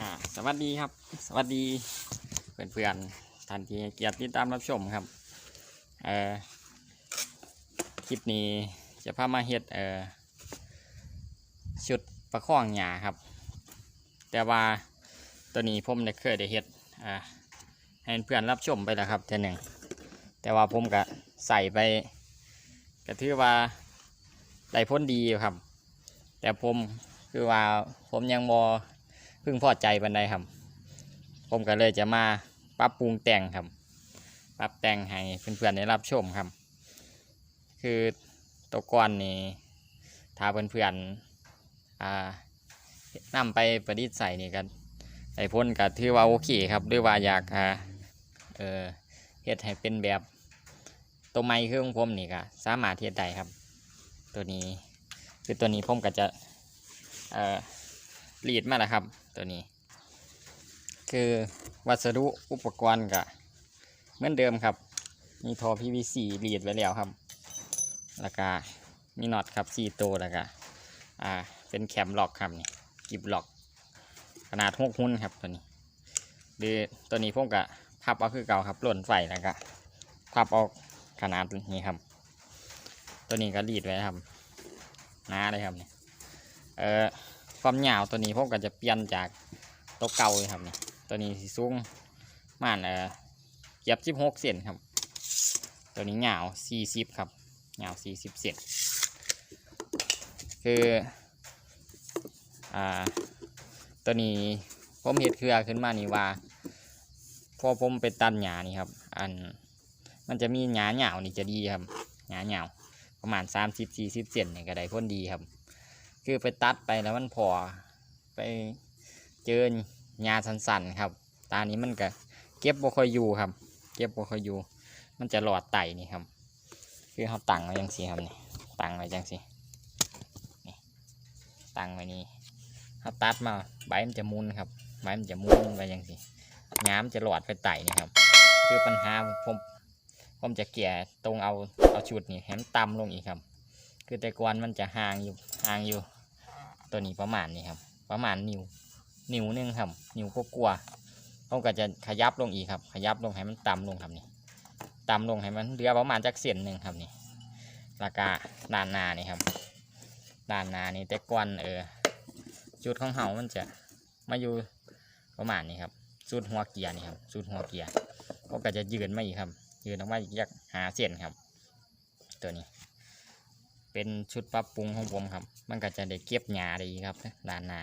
อ่าสวัสดีครับ สวัสดีเพื่อนเพื่อนๆท่านที่เกียรติติดตามรับชมครับเอ่อคลิปนี้จะพามาเฮ็ดเอ่อชุดประคองหญ้าครับ แต่ว่าตัวนี้ผมได้เคยได้เฮ็ดอ่าให้เพื่อนรับชมไปแล้วครับเท่อหนึ่งแต่ว่าผมก็ใส่ไปก็ถือว่าได้ผลดีครับ แต่ผมคือว่าผมยังบอ พิ่งพอใจบันไดครับ ผมก็เลยจะมาปรับปรุงแต่งครับ ปรับแต่งให้เพื่อนๆได้รับชมครับ คือตัวก้อนนี่ถ้าเพื่อนๆอ่านำไปประดิษฐ์ใส่นี่กันไอ้พ้นก็ถือว่าโอเคครับด้วยว่าอยากอ่าเออเฮ็ดให้เป็นแบบตัวไม้คือของผมนี่ก็สามารถเฮ็ดได้ครับ ตัวนี้คือตัวนี้ผมก็จะเอ่อ รีดมาแล้วครับ ตัวนี้ คือวัสดุอุปกรณ์ก็เหมือนเดิมครับ มีท่อ PVC รีดไว้แล้วครับ แล้วก็มีน็อตครับ4ตัวแล้วก็อ่าเป็นแคมล็อกครับนี่กิบล็อก ขนาดหกหุ้นครับตัวนี้หรือตัวนี้ผมก็พับเอาคือเก่าครับหล่นไฟแล้วก็พับออกขนาดนี้ครับ ตัวนี้ก็รีดไว้ครับน้าเลยครับเนี่ยเออ ความยาวตัวนี้ผมก็จะเปลี่ยนจากตัวเก่าเลยครับนี่ตัวนี้สีสูงประมาณเออเกือบสิบหกเซนครับ ตัวนี้ยาวสี่สิบครับยาวสี่สิบเซนคืออ่าตัวนี้ผมเห็ดเครือขึ้นมานี่ว่าพอผมไปตัดหญ้านี่ครับ อันมันจะมีหญ้าเหยาวนี่จะดีครับหญ้าเหยาวประมาณสามสิบสี่สิบเซนนี่ก็ได้พ้นดีครับ คือไปตัดไปแล้วมันพอไปเจอหญ้าสันๆครับ ตานี้มันก็เก็บบ่ค่อยอยู่ครับ เก็บบ่ค่อยอยู่ มันจะหลอดไตนี่ครับ คือเขาตั้งไว้จังสีครับนี่ตั้งไว้จังสีนี่ตั้งไว้นี่เขาตัดมาใบมันจะมุนครับใบมันจะมุนไปจังสีหญ้ามันจะหลอดไปไตนี่ครับ คือปัญหาผมผมจะเกลี่ยตรงเอาเอาชุดนี่ให้มันต่ำลงอีกครับ คือแต่ก่อนมันจะห่างอยู่ห่างอยู่ ตัวนี้ประมาณนี้ครับ ประมาณนิ้วนิ้วหนึงครับ นิ้วก็กลัวๆผมก็จะขยับลงอีกครับ ขยับลงให้มันต่ำลงครับนี่ต่ำลงให้มันเหลือประมาณจักเส้นหนึ่งครับนี่แล้วก็ด้านหน้านี่ครับด้านหน้านี่แต่ก่อนเออจุดของเฮามันจะมาอยู่ประมาณนี้ครับสุดหัวเกียร์นี่ครับสุดหัวเกียร์ผมก็จะยืนมาอีกครับ ยืนออกมาอีกยักหาเส้นครับ ตัวนี้ เป็นชุดปรับปรุงของผมครับ มันก็จะได้เก็บหญ้าดีครับด้านหน้า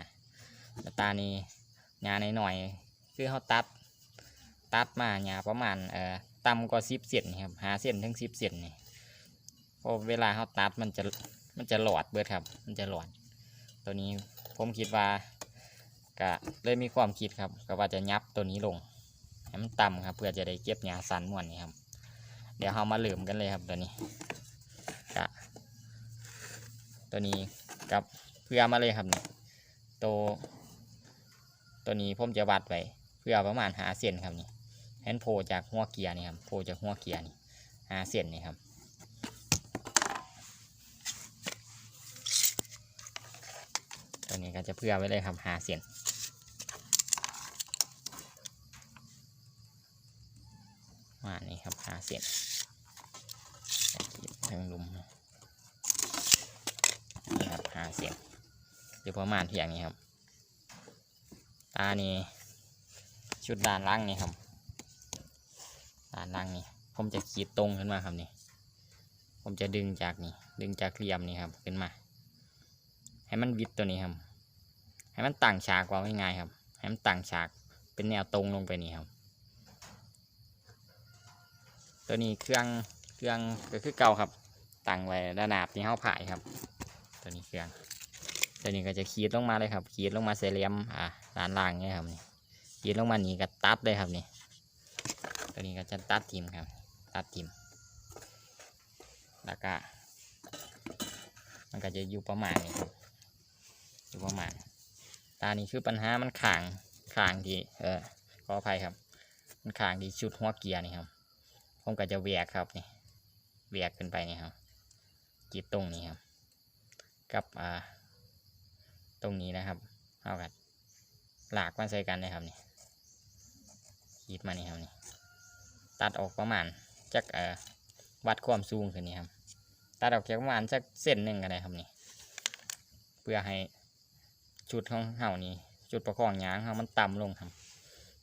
แล้วตานี้หญ้าหน่อยๆคือเขาตัด ตัดมาหญ้าประมาณเอ่อต่ำกว่าสิบเซนนี่ครับหาเซนถึงสิบเซนนี่พอเวลาเขาตัดมันจะมันจะหลอดเบิดครับ มันจะหลอด ตัวนี้ผมคิดว่าก็เลยมีความคิดครับก็ว่าจะยับตัวนี้ลงให้มันต่ำครับ เพื่อจะได้เก็บหญ้าสันม่วนนี่ครับ เดี๋ยวเรามาเริ่มกันเลยครับตัวนี้กะ ตัวนี้กับเพื่อมาเลยครับนี่ตัวตัวนี้ผมจะวัดไว้เพื่อประมาณหาเส้นครับนี่แฮนโพจากหัวเกียร์นี่ครับโพจากหัวเกียร์นี่หาเส้นนี่ครับตัวนี้ก็จะเพื่อไว้เลยครับหาเส้นมานี่ครับหาเส้นใส่ขีดทางลุมนี่ ครับหาเสียงอยู่ประมาณเพียงนี้ครับ ตานี่ชุดด้านล่างนี่ครับ ด้านล่างนี่ ผมจะขีดตรงขึ้นมาครับนี่ ผมจะดึงจากนี่ ดึงจากเหลี่ยมนี่ครับขึ้นมา ให้มันวิดตัวนี้ครับ ให้มันต่างฉากกว่าง่ายๆครับ ให้มันต่างฉากเป็นแนวตรงลงไปนี่ครับ ตัวนี้เครื่องเครื่องก็คือเก่าครับ ตั้งไว้ระนาบที่เฮาผ่ายครับ ตัวนี้เครื่องตัวนี้ก็จะขีดลงมาเลยครับ ขีดลงมาเสเลียมอ่าด้านล่างเนี่ยครับนี่ขีดลงมานี่ก็ตัดเลยครับนี่ตัวนี้ก็จะตัดทิมครับ ตัดทิมแล้วก็มันก็จะอยู่ประมาณนี้ครับอยู่ประมาณตานี้คือปัญหามันข่างข่างที่เออขออภัยครับ มันข่างที่ชุดหัวเกียร์นี่ครับผมก็จะแหวกครับนี่แหวกขึ้นไปนี่ครับกีดตรงนี้ครับ กับอ่าตรงนี้นะครับเอากันหลากมาใส่กันเลยครับนี่ขีดมานี่ครับนี่ตัดออกประมาณจักเอ่อวัดความสูงขึ้นนี่ครับตัดออกแค่ประมาณสักเส้นหนึ่งก็ได้ครับนี่เพื่อให้จุดของเห่านี่จุดประคองยางเห่ามันต่ำลงครับ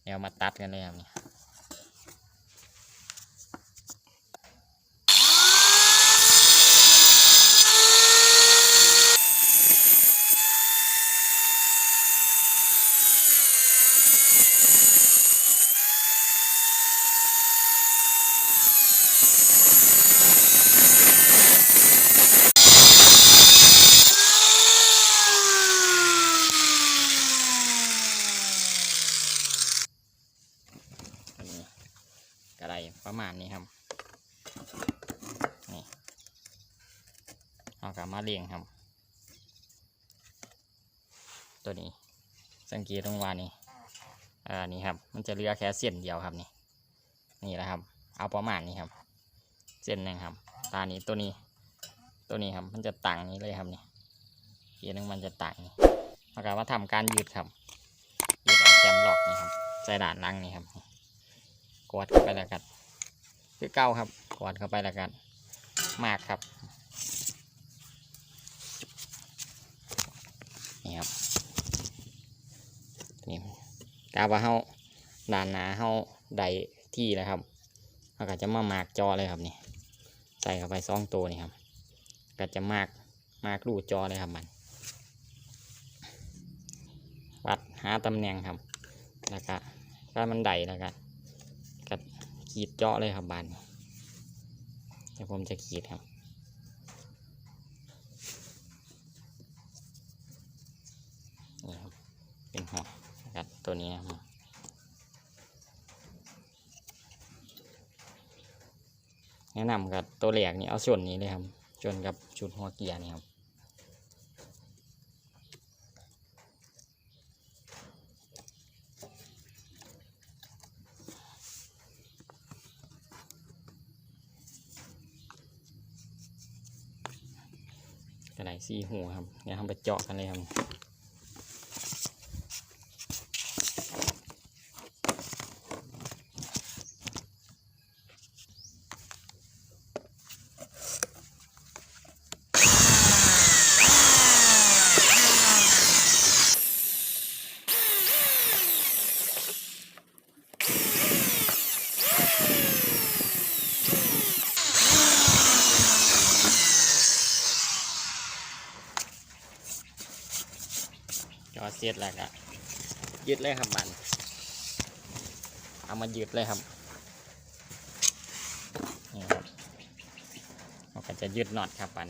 เดี๋ยวมาตัดกันเลยครับนี่ อันนี้ก็ได้ประมาณนี้ครับ นี่เอากลับ มาเลี้ยงครับ ตัวนี้ สังเกตตรงว่านี่อ่านี่ครับ มันจะเลือแค่เส้นเดียวครับนี่ นี่แหละครับ เอาประมาณนี้ครับ เส้นหนึงครับ ตานี้ตัวนี้ ตัวนี้ครับ มันจะต่างนี้เลยครับนี่เกียร์นึงมันจะต่างนี่เอากลับมาทำการยืดครับยืดออกแจมหลอกนี่ครับใส่ด่านล่งนี่ครับ กดเข้าไปแล้วกันคือเก้าครับ กดเข้าไปแล้วกันมากครับ นี่ครับ นี่ กาว่าเฮาด่านหนาเฮาใดที่แล้วครับเราก็จะมามากจอเลยครับนี่ใส่เข้าไปสองตัวนี่ครับ ก็จะมากมากรูจอเลยครับมันวัดหาตำแหน่งครับแล้วก็ถ้ามันใดแล้วก็ก็ขีดเจาะเลยครับบานเดี๋ยวผมจะขีดครับ นี่ครับ เป็นหัวนะครับ ตัวนี้นะครับแนะนำกับตัวแหลกนี่เอาส่วนนี้เลยครับชนกับชุดหัวเกียร์นี่ครับกระไดซี่หูครับเดี๋ยวทำไปเจาะกันเลยครับ จอ เสียดแล้วก็ยึดเลยครับมันเอามายึดเลยครับนี่ครับเราก็จะยึดน็อตครับมัน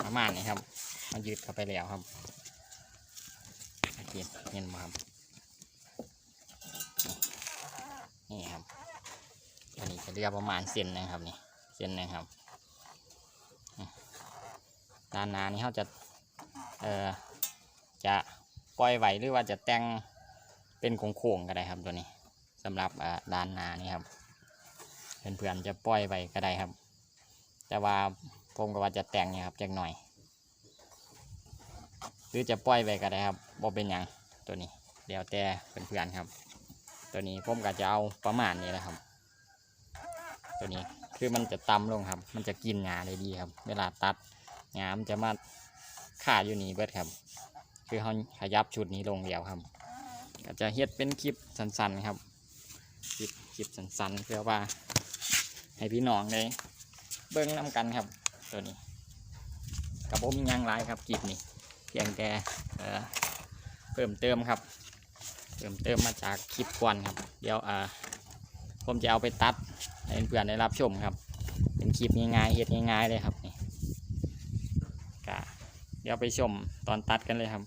ก็ ประมาณนี้ครับมายึดเข้าไปแล้วครับโอเคเห็นไหมครับนี่ครับอันนี้จะเรียกประมาณเซนนะครับนี่เซนนะครับด้านหน้านี่เขาจะเอ่อจะปล่อยไว้หรือว่าจะแต่งเป็นโค้งๆก็ได้ครับตัวนี้สำหรับด้านหน้านี่ครับเพื่อนๆจะปล่อยไว้ก็ได้ครับ แต่ว่าผมก็ว่าจะแต่งเนี่ยครับจักหน่อย รือจะปล่อยไว้ก็ได้ครับบ่เป็นหยังตัวนี้เดี๋ยวแต่เพื่อนๆครับ ตัวนี้ผมก็จะเอาประมาณนี้แหละครับ ตัวนี้คือมันจะต่ำลงครับ มันจะกินหญ้าได้ดีครับ เวลาตัดหญ้ามันจะมาขาอยู่นี่เบิดครับ คือเขาขยับชุดนี้ลงเดียวครับ ก็จะเฮ็ดเป็นคลิปสั้นๆครับ คลิปคลิปสั้นๆเพื่อว่า ให้พี่น้องได้เบิ้งน้กันครับ ตัวนี้กับผมยังหลครับคลิปนี้ พียงแต่เอ่อเพิ่มเติมครับ เพิ่มเติมมาจากคลิปก่อนครับ เดี๋ยวอ่าผมจะเอาไปตัดให้เพื่อนได้รับชมครับ เป็นคลิปง่ายๆเฮ็ดง่ายๆเลยครับนี่ก็เดี๋ยวไปชมตอนตัดกันเลยครับ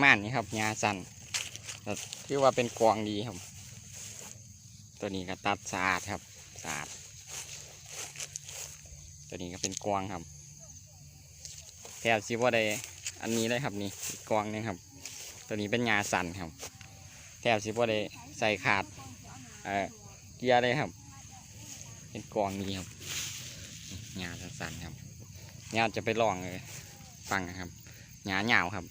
ประมาณนี้ครับยาสั้นก็ถือว่าเป็นกวางดีครับ ตัวนี้ก็ตัดสะอาดครับสะอาด ตัวนี้ก็เป็นกวางครับแถบซิว่าได้อันนี้เลยครับนี่กวางนึงครับ ตัวนี้เป็นยาสั้นครับแถบซิว่าได้ใส่ขาดเออเกียร์เลยครับ เป็นกวางนี้ครับยาสั้นๆครับยาจะไปลองเลยฟังนะครับยาเหงาวครับ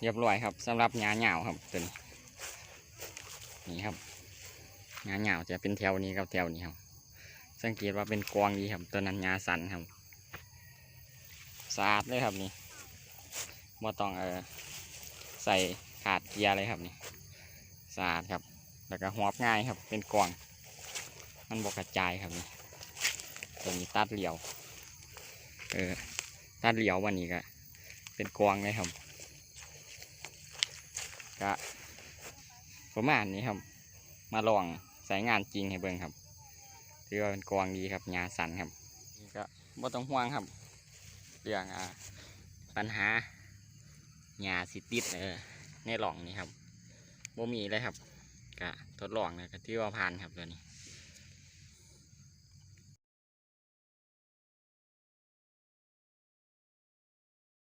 เรียบร้อยครับสำหรับหญ้าเหงาครับตัวนี้นี่ครับหญ้าเหงาจะเป็นแถวนี้ครับแถวนี้ครับ สังเกตว่าเป็นกวางดีครับตัวนั้นหญ้าสันครับสะอาดเลยครับนี่บ่ต้องเออใส่ขาดเกียร์เลยครับนี่สะอาดครับ แล้วก็หอบง่ายครับ เป็นกวางมันบกกระจายครับนี่ตัวนี้ตัดเหลี่ยว เออตัดเหลี่ยววันนี้ก็เป็นกวางเลยครับ ก็ประมาณนี้ครับ มาลองใส่งานจริงให้เบิ่งครับถือว่าเป็นกวางดีครับยาสันครับนี่ก็บ่ต้องห่วงครับ เรื่องอ่าปัญหาหญ้าสิติดเออในหล่องนี้ครับบ่มีเลยครับก็ทดลองนะก็ที่ว่าผ่านครับตัวนี้